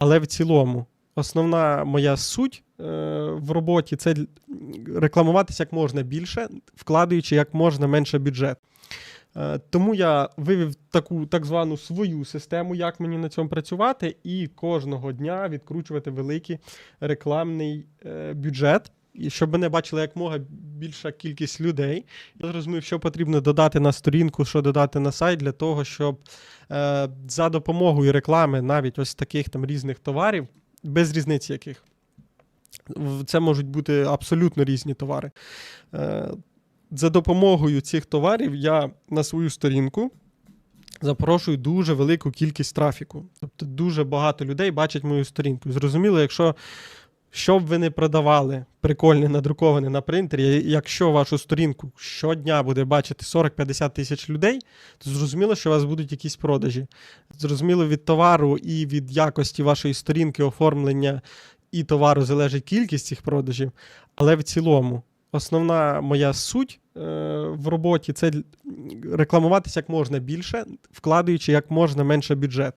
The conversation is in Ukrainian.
Але в цілому, основна моя суть е, в роботі це рекламуватися як можна більше, вкладаючи як можна менше бюджет. Е, Тому я вивів таку так звану свою систему, як мені на цьому працювати, і кожного дня відкручувати великий рекламний е, бюджет. Щоб мене бачила якмога більша кількість людей. Я зрозумів, що потрібно додати на сторінку, що додати на сайт для того, щоб е, за допомогою реклами навіть ось таких там різних товарів, без різниці яких. Це можуть бути абсолютно різні товари. Е, за допомогою цих товарів я на свою сторінку запрошую дуже велику кількість трафіку. Тобто дуже багато людей бачать мою сторінку. Зрозуміло, якщо що б ви не продавали, прикольне надруковане на принтері, якщо вашу сторінку щодня буде бачити 40-50 тисяч людей, то зрозуміло, що у вас будуть якісь продажі. Зрозуміло, від товару і від якості вашої сторінки оформлення і товару залежить кількість цих продажів, але в цілому. Основна моя суть е, в роботі це рекламуватися як можна більше, вкладаючи як можна менше бюджет.